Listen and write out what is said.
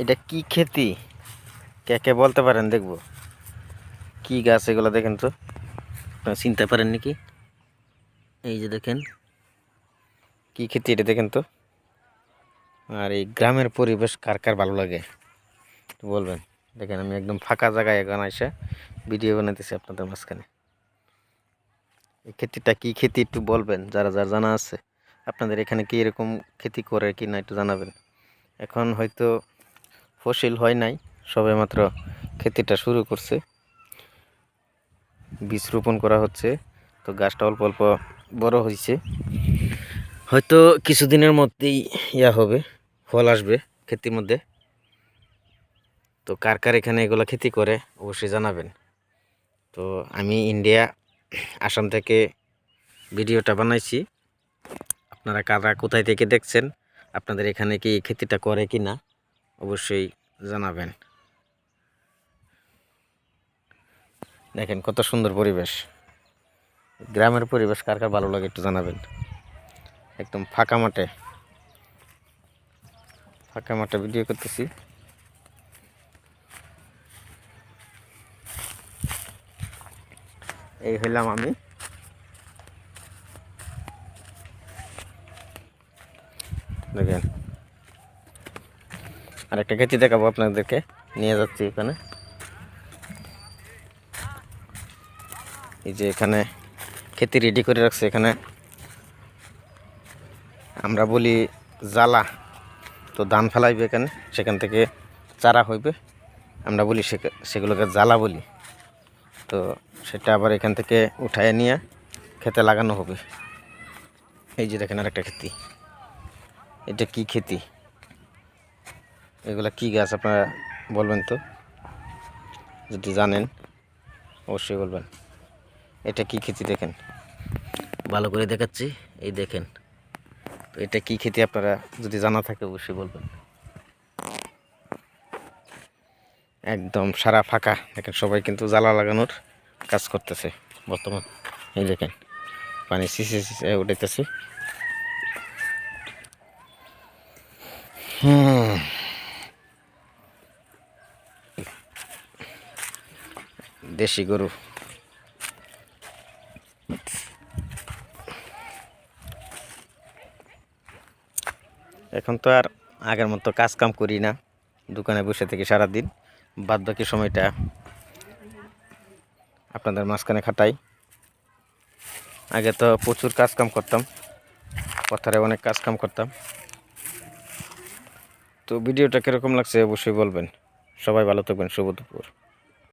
এটা কি খেতি? কে কে বলতে পারেন দেখব। কি গাছ এগুলো দেখেন তো? আপনারা চিনতে পারেন নাকি? এই যে দেখেন, কি খেতি এটা দেখেন তো? আর এই গ্রামের পরিবেশ কার কার ভালো লাগে? বলবেন। দেখেন, আমি একদম ফাঁকা জায়গায় এখন এসে ভিডিও বানাইতেছি আপনাদের মাঝখানে। এই খেতিটা কি খেতি একটু বলবেন, যারা যারা জানা আছে। আপনাদের এখানে কি এরকম খেতি করে কি না একটু জানাবেন। এখন হয়তো ফসিল হয় নাই, সবে মাত্র খেতিটা শুরু করছে। বীজ রোপণ করা হচ্ছে, তো গাছটা অল্প অল্প বড় হয়েছে হয়তো কিছুদিনের মধ্যেই ইয়া হবে, ফল আসবে খেতির মধ্যে। তো কার কার এখানে এগুলো খেতি করে, অবশ্যই জানাবেন। তো আমি ইন্ডিয়া, আসাম থেকে ভিডিওটা বানাইছি। আপনারা কারা কোথায় থেকে দেখছেন, আপনাদের এখানে কি খেতিটা করে কি না অবশ্যই জানাবেন। দেখেন কত সুন্দর পরিবেশ। গ্রামের পরিবেশ কার কার ভালো লাগে একটু জানাবেন। একদম ফাঁকা মাঠে। ফাঁকা মাঠে ভিডিও করতেছি। এই হইলাম আমি। দেখেন। আর একটা খেতি দেখাবো আপনাদেরকে। নিয়ে যাচ্ছি এখানে। এই যে এখানে খেতি রেডি করে রাখছে এখানে। আমরা বলি জ্বালা, তো ধান ফেলাইবে এখানে, সেখান থেকে চারা হইবে। আমরা বলি সেগুলোকে জ্বালা বলি। তো সেটা আবার এখান থেকে উঠায় নিয়ে খেতে লাগানো হবে। এই যে দেখেন আরেকটা খেতি। এটা কি খেতি? এগুলা কি গাছ আপনারা বলবেন তো? যদি জানেন অবশ্যই বলবেন। এটা কি খেতি দেখেন? ভালো করে দেখাচ্ছি এই দেখেন। তো এটা কি খেতি আপনারা যদি জানা থাকে অবশ্যই বলবেন। একদম সারা ফাঁকা। দেখেন সবাই কিন্তু জ্বালা লাগানোর কাজ করতেছে বর্তমান। এই দেখেন পানি সিসে সিসে উঠাইতেছে। হুম। দেশি গরু। এখন তো আর আগের মতো কাজ কাম করি না, দোকানে বসে থেকে সারাদিন। বাদ বাকি সময়টা আপনাদের মাঝখানে খাটাই। আগে তো প্রচুর কাজ কাম করতাম, পথারে অনেক কাজ কাম করতাম। তো ভিডিওটা কীরকম লাগছে অবশ্যই বলবেন। সবাই ভালো থাকবেন, শুভ দুপুর।